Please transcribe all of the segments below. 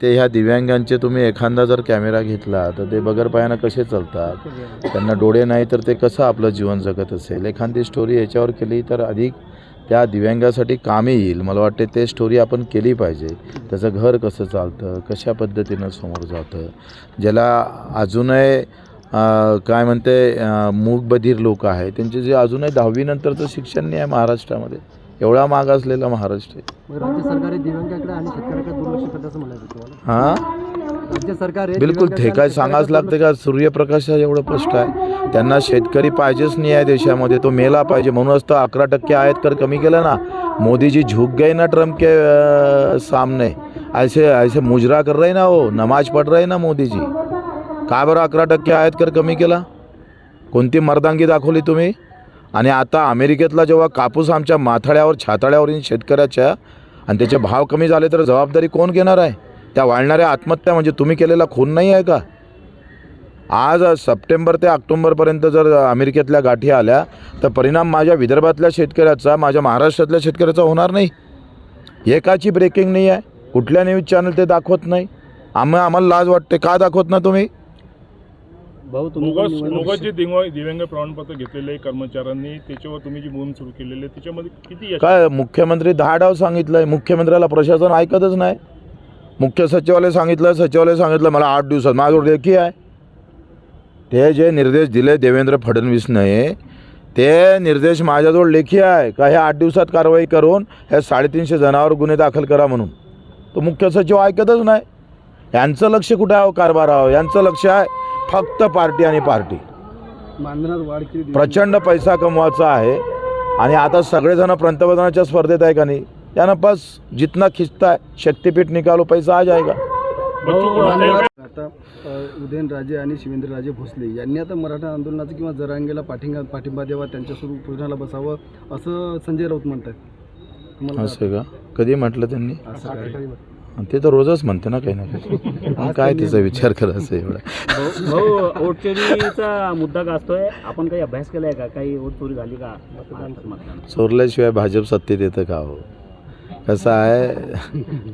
ते ह्या दिव्यांगांचे तुम्ही एखादा जर कॅमेरा घेतला तर ते बगर पायानं कसे चालतात? त्यांना डोळे नाही तर ते कसं आपलं जीवन जगत असेल? एखादी स्टोरी याच्यावर केली तर अधिक त्या दिव्यांगासाठी कामे येईल. मला वाटते ते स्टोरी आपण केली पाहिजे. त्याचं घर कसं चालतं? कशा पद्धतीनं समोर जातं? ज्याला अजूनही काय म्हणते मूकबधीर लोक आहे त्यांचे जे अजूनही दहावीनंतरचं शिक्षण नाही आहे महाराष्ट्रामध्ये एवढा मागासलेला महाराष्ट्र आहे. मग राज्य सरकार हे दिव्यांगाकडे आणि शेतकऱ्याकडे दुर्लक्ष करत असं म्हणायचं तुम्हाला? हां? राज्य सरकार हे बिलकुल दिव्यांगाकडे ते काय आणि सांगाच लागतं का? सूर्यप्रकाश एवढं स्पष्ट आहे. त्यांना शेतकरी पाहिजेच नाही आहे देशामध्ये. तो मेला पाहिजे. म्हणूनच तर अकरा टक्के आहेत कर कमी केलं ना. मोदी जी झुक गए ना ट्रम्प के अ, सामने. ऐसे ऐसे मुजरा कर रहे ना हो नमाज पढ़ रहे ना मोदी जी का बरं अकरा टक्के आयात कर कमी केला? कोणती मर्दांगी दाखवली तुम्ही? आणि आता अमेरिकेतला जेव्हा कापूस आमच्या माथाड्यावर छाताड्यावर शेतकऱ्याच्या आणि त्याचे भाव कमी झाले तर जबाबदारी कोण घेणार आहे? त्या वाढणाऱ्या आत्महत्या म्हणजे तुम्ही केलेला खून नाही आहे का? आज सप्टेंबर ते ऑक्टोंबरपर्यंत जर अमेरिकेतल्या गाठी आल्या तर परिणाम माझ्या विदर्भातल्या शेतकऱ्याचा माझ्या महाराष्ट्रातल्या शेतकऱ्याचा होणार नाही. एकाची ब्रेकिंग नाही आहे. कुठल्या न्यूज चॅनल ते दाखवत नाही. आम्ही आम्हाला लाज वाटते. का दाखवत ना तुम्ही? भाऊ जे दिंग दिव्यांग प्रमाणपत्र घेतलेले कर्मचाऱ्यांनी. त्याच्यावर तुम्ही जी मोहीम सुरू केलेली आहे त्याच्यामध्ये किती यश काय मुख्यमंत्री दहा डाव सांगितलंय. मुख्यमंत्र्याला प्रशासन ऐकतच नाही. मुख्य सचिवालय सांगितलं सचिवालय सांगितलं मला आठ दिवसात. माझ्याजवळ लेखी आहे. ते जे निर्देश दिले देवेंद्र फडणवीसने ते निर्देश माझ्याजवळ लेखी आहे. का हे आठ दिवसात कारवाई करून हे साडेतीनशे जणांवर गुन्हे दाखल करा म्हणून. तो मुख्य सचिव ऐकतच नाही. यांचं लक्ष कुठं आहे हो कारभारावर? यांचं लक्ष आहे फक्त पार्टी आणि पार्टी. मानधनात वाढ केली दिव्यांग- प्रचंड पैसा कमवायचा आहे. आणि आता सगळेजण पंतप्रधानाच्या स्पर्धेत आहे का नाही? यानं बस जितना खिचता है शक्तिपीठ निकालो पैसा आ जाएगा बच्चू कडू साहेब आता अ, उदयनराजे आणि शिवेंद्रराजे भोसले यांनी आता मराठा आंदोलनाचं किंवा जरांगेला पाठिंबा पाठिंबा द्यावा त्यांच्या सुरू उपोषणाला बसावं असं संजय राऊत म्हणतात तुम्हाला असं का? कधी म्हटलं त्यांनी? असं काय? ते तर रोजच म्हणते ना काही ना काही. काय तिचा विचार करायचा एवढा? भाऊ ओट चोरीचा मुद्दा गाजतोय. आपण काही अभ्यास केलाय का? काही ओट चोरी झाली का? मतदान चोरल्याशिवाय भाजप सत्तेत येतं का हो? कसं आहे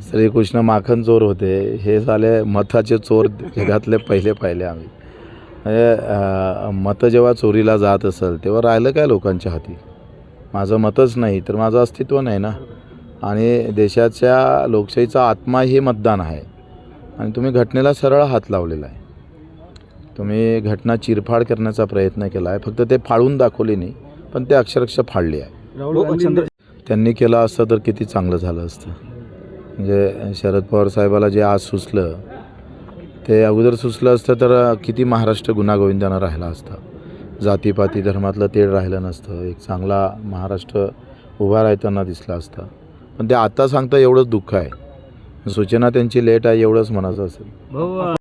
श्रीकृष्ण माखन चोर होते. हे झाले मताचे चोर जगातले पहिले पाहिले आम्ही. म्हणजे अं, मतं जेव्हा चोरीला जात असेल तेव्हा राहिलं काय लोकांच्या हाती? माझं मतच नाही तर माझं अस्तित्व नाही ना? आणि देशाच्या लोकशाहीचा आत्मा हे मतदान आहे. आणि तुम्ही घटनेला सरळ हात लावलेला आहे. तुम्ही घटना चिरफाड करण्याचा प्रयत्न केला आहे. फक्त ते फाळून दाखवली नाही पण ते अक्षरशः फाडली आहे. त्यांनी केलं असतं तर किती चांगलं झालं असतं. म्हणजे शरद पवार साहेबाला जे आज सुचलं ते अगोदर सुचलं असतं तर किती महाराष्ट्र गुन्हागोविंदानं राहिला असता. जातीपाती धर्मातलं तेढ राहिलं नसतं. एक चांगला महाराष्ट्र उभा राहताना दिसला असता. पण ते आता सांगता एवढंच दुःख आहे. सूचना त्यांची लेट आहे एवढंच म्हणायचं असेल. भाऊ